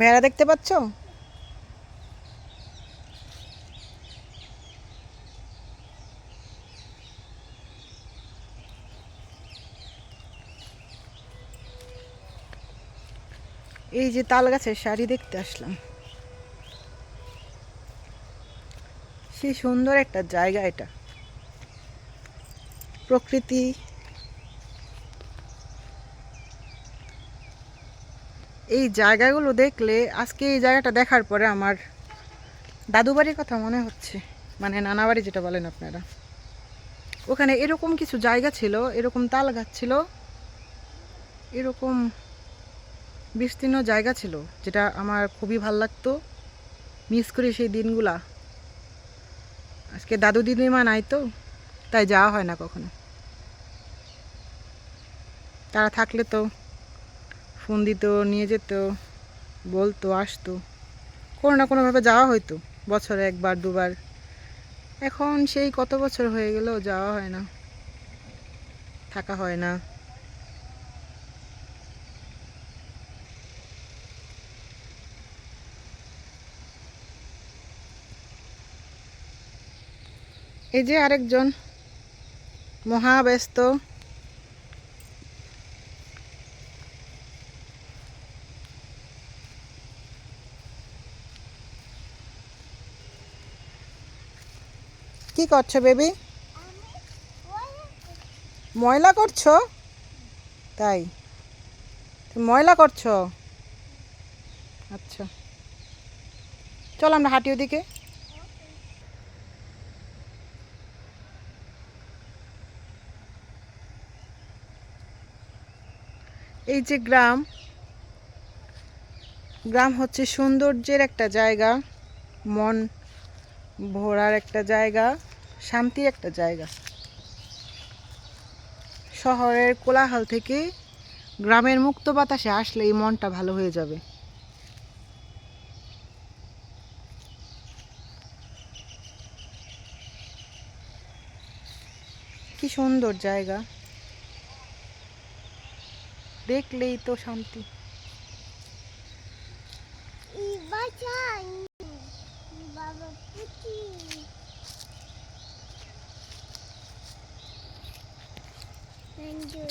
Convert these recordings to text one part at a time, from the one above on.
ভেড়া দেখতে পাচ্ছ? এই যে তাল গাছের শাড়ি দেখতে আসলাম। সে সুন্দর একটা জায়গা এটা। প্রকৃতি এই জায়গাগুলো দেখলে আজকে এই জায়গাটা দেখার পরে আমার দাদু বাড়ির কথা মনে হচ্ছে। মানে নানা বাড়ি যেটা বলেন আপনারা। ওখানে এরকম কিছু জায়গা ছিল, এরকম তাল গাছ ছিল, এরকম বিস্তীর্ণ জায়গা ছিল, যেটা আমার খুবই ভালো লাগতো। মিস করি সেই দিনগুলা। আজকে দাদু দিদিমা নাই তো, তাই যাওয়া হয় না কখনো। তারা থাকলে তো ফোন দিত, নিয়ে যেত, বলতো, আসতো। কোনো না কোনোভাবে যাওয়া হইতো, বছরে একবার, দুবার। এখন সেই কত বছর হয়ে গেল, যাওয়া হয় না, থাকা হয় না। এই যে আরেকজন, মহাব্যস্ত। কি করছ বেবি ময়লা করছ? তাই? ময়লা করছ? আচ্ছা। চলো আমরা হাঁটি ওদিকে। এই যে গ্রাম গ্রাম হচ্ছে সৌন্দর্যের একটা জায়গা, মন ভোরার একটা জায়গা। শান্তির একটা জায়গা। শহরের কোলাহল থেকে গ্রামের মুক্ত বাতাসে আসলে এই মনটা ভালো হয়ে যাবে। কি সুন্দর জায়গা। দেখলেই তো শান্তি। বাবা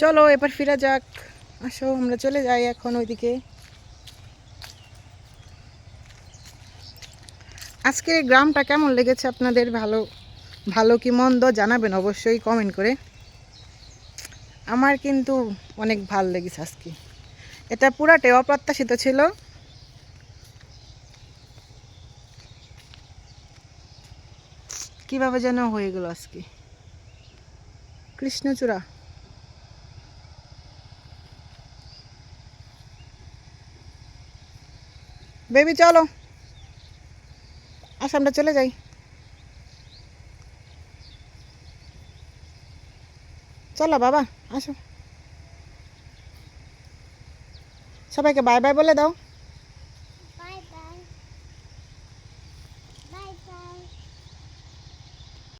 চলো, এবার ফিরা যাক। আসো, আমরা চলে যাই এখন ওইদিকে। আজকের গ্রামটা কেমন লেগেছে আপনাদের? ভালো ভালো কি মন্দ জানাবেন অবশ্যই কমেন্ট করে। আমার কিন্তু অনেক ভালো লেগেছে আজকে। এটা পুরাটাই অপ্রত্যাশিত ছিল। কীভাবে যেন হয়ে গেল আজকে। কৃষ্ণচূড়া। বেবি চলো আসো আমরা চলে যাই চলো বাবা আসো সবাইকে বাই বাই বলে দাও